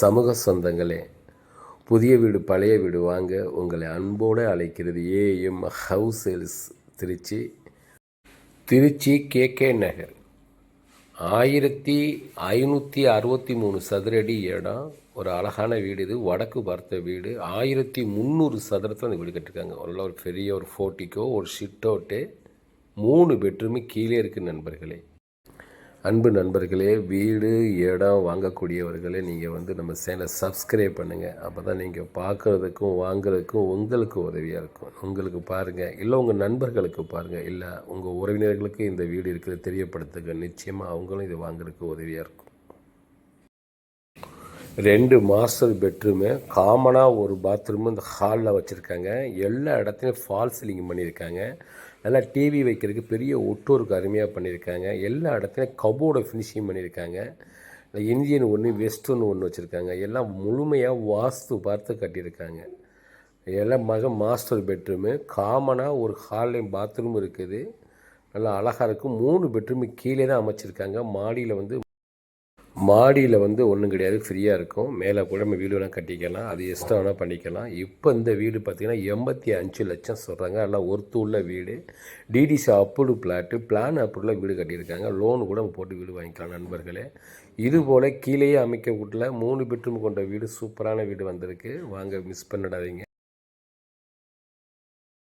சமூக சொந்தங்களே புதிய வீடு பழைய வீடு வாங்க உங்களை அன்போடு அழைக்கிறது AM House Sales Trichy. Trichy KK Nagar. ஆயிரத்தி ஐநூற்றி அறுபத்தி மூணு சதுரடி இடம். ஒரு அழகான வீடு இது. வடக்கு பார்த்த வீடு. ஆயிரத்தி முந்நூறு சதுரத்தில் அந்த வீடு கட்டிருக்காங்க. நல்ல ஒரு பெரிய ஒரு ஃபோர்ட்டிக்கோ ஒரு ஷிட் அவுட்டு மூணு பெட்ரூமு கீழே இருக்குது நண்பர்களே. அன்பு நண்பர்களே வீடு இடம் வாங்கக்கூடியவர்களே நீங்கள் வந்து நம்ம சேனலை சப்ஸ்கிரைப் பண்ணுங்கள் அப்போ தான் நீங்கள் பார்க்குறதுக்கும் வாங்குறதுக்கும் உங்களுக்கு உதவியாக இருக்கும். உங்களுக்கு பாருங்கள் இல்லை உங்கள் நண்பர்களுக்கு பாருங்கள் இல்லை உங்கள் உறவினர்களுக்கு இந்த வீடு இருக்கிறத தெரியப்படுத்துங்க. நிச்சயமாக அவங்களும் இது வாங்குறதுக்கு உதவியாக இருக்கும். ரெண்டு மாஸ்டர் பெட்ரூமு காமனாக ஒரு பாத்ரூமு இந்த ஹாலில் வச்சுருக்காங்க. எல்லா இடத்துலையும் ஃபால் சீலிங் பண்ணியிருக்காங்க. நல்லா டிவி வைக்கிறதுக்கு பெரிய ஒட்டோருக்கு அருமையாக பண்ணியிருக்காங்க. எல்லா இடத்துலையும் கபோர்டை ஃபினிஷிங் பண்ணியிருக்காங்க. இந்தியன் ஒன்று வெஸ்டர்ன் ஒன்று வச்சுருக்காங்க. எல்லாம் முழுமையாக வாஸ்து பார்த்து கட்டியிருக்காங்க. எல்லாம் மக மாஸ்டர் பெட்ரூமு. காமனாக ஒரு ஹால்லையும் பாத்ரூம் இருக்குது. நல்லா அழகாக இருக்கும். மூணு பெட்ரூமு கீழே தான் அமைச்சிருக்காங்க. மாடியில் வந்து மாடியில் வந்து ஒன்றும் கிடையாது. ஃப்ரீயாக இருக்கும். மேலே கூட நம்ம வீடு வேணால் கட்டிக்கலாம். அது எக்ஸ்ட்ரா வேணால் பண்ணிக்கலாம். இப்போ இந்த வீடு பார்த்திங்கன்னா எண்பத்தி அஞ்சு லட்சம் சொல்கிறாங்க எல்லாம் ஒர்த்து உள்ள வீடு டிடிசி அப்ரூவ்டு பிளாட்டு பிளான் அப்ரூவில் வீடு கட்டியிருக்காங்க. லோன் கூட நம்ம போட்டு வீடு வாங்கிக்கலாம் நண்பர்களே. இதுபோல் கீழேயே அமைக்க வீட்டில் மூணு பெட்ரூம் கொண்ட வீடு சூப்பரான வீடு வந்திருக்கு. வாங்க மிஸ் பண்ணிடாதீங்க.